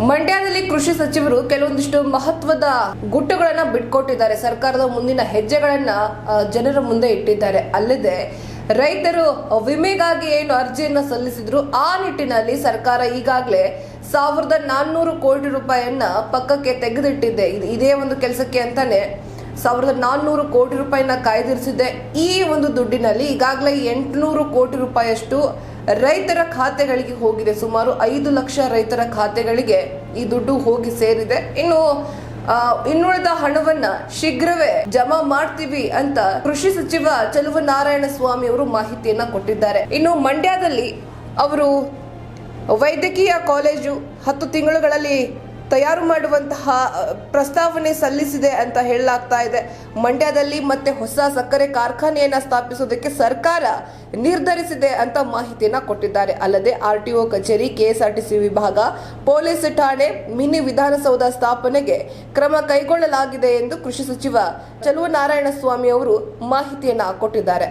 ಮಂಡ್ಯದಲ್ಲಿ ಕೃಷಿ ಸಚಿವರು ಕೆಲವೊಂದಿಷ್ಟು ಮಹತ್ವದ ಗುಟ್ಟುಗಳನ್ನ ಬಿಟ್ಕೊಟ್ಟಿದ್ದಾರೆ. ಸರ್ಕಾರದ ಮುಂದಿನ ಹೆಜ್ಜೆಗಳನ್ನ ಜನರ ಮುಂದೆ ಇಟ್ಟಿದ್ದಾರೆ. ಅಲ್ಲದೆ ರೈತರು ವಿಮೆಗಾಗಿ ಏನು ಅರ್ಜಿಯನ್ನ ಸಲ್ಲಿಸಿದ್ರು, ಆ ನಿಟ್ಟಿನಲ್ಲಿ ಸರ್ಕಾರ ಈಗಾಗಲೇ ಸಾವಿರದ ನಾನ್ನೂರು ಕೋಟಿ ರೂಪಾಯಿಯನ್ನ ಪಕ್ಕಕ್ಕೆ ತೆಗೆದಿಟ್ಟಿದೆ. ಇದು- ಒಂದು ಕೆಲಸಕ್ಕೆ ಅಂತಾನೆ ಸಾವಿರದ ನಾನ್ನೂರು ಕೋಟಿ ರೂಪಾಯಿನ ಕಾಯ್ದಿರಿಸಿದೆ. ಈ ಒಂದು ದುಡ್ಡಿನಲ್ಲಿ ಈಗಾಗಲೇ ಎಂಟುನೂರು ಕೋಟಿ ರೂಪಾಯಿಯಷ್ಟು ರೈತರ ಖಾತೆಗಳಿಗೆ ಹೋಗಿದೆ. ಸುಮಾರು ಐದು ಲಕ್ಷ ರೈತರ ಖಾತೆಗಳಿಗೆ ಈ ದುಡ್ಡು ಹೋಗಿ ಸೇರಿದೆ. ಇನ್ನು ಇನ್ನುಳಿದ ಹಣವನ್ನ ಶೀಘ್ರವೇ ಜಮಾ ಮಾಡ್ತೀವಿ ಅಂತ ಕೃಷಿ ಸಚಿವ ಚಲುವ ನಾರಾಯಣ ಸ್ವಾಮಿ ಅವರು ಮಾಹಿತಿಯನ್ನ ಕೊಟ್ಟಿದ್ದಾರೆ. ಇನ್ನು ಮಂಡ್ಯದಲ್ಲಿ ಅವರು ವೈದ್ಯಕೀಯ ಕಾಲೇಜು ಹತ್ತು ತಿಂಗಳುಗಳಲ್ಲಿ ತಯಾರು ಮಾಡುವಂತಹ ಪ್ರಸ್ತಾವನೆ ಸಲ್ಲಿಸಿದೆ ಅಂತ ಹೇಳಲಾಗ್ತಾ ಇದೆ. ಮಂಡ್ಯದಲ್ಲಿ ಮತ್ತೆ ಹೊಸ ಸಕ್ಕರೆ ಕಾರ್ಖಾನೆಯನ್ನು ಸ್ಥಾಪಿಸುವುದಕ್ಕೆ ಸರ್ಕಾರ ನಿರ್ಧರಿಸಿದೆ ಅಂತ ಮಾಹಿತಿಯನ್ನ ಕೊಟ್ಟಿದ್ದಾರೆ. ಅಲ್ಲದೆ ಆರ್ ಟಿ ಒ ಕಚೇರಿ ಕೆಎಸ್ಆರ್ಟಿಸಿ ವಿಭಾಗ, ಪೊಲೀಸ್ ಠಾಣೆ, ಮಿನಿ ವಿಧಾನಸೌಧ ಸ್ಥಾಪನೆಗೆ ಕ್ರಮ ಕೈಗೊಳ್ಳಲಾಗಿದೆ ಎಂದು ಕೃಷಿ ಸಚಿವ ಚಲುವ ನಾರಾಯಣ ಸ್ವಾಮಿ ಅವರು ಮಾಹಿತಿಯನ್ನ ಕೊಟ್ಟಿದ್ದಾರೆ.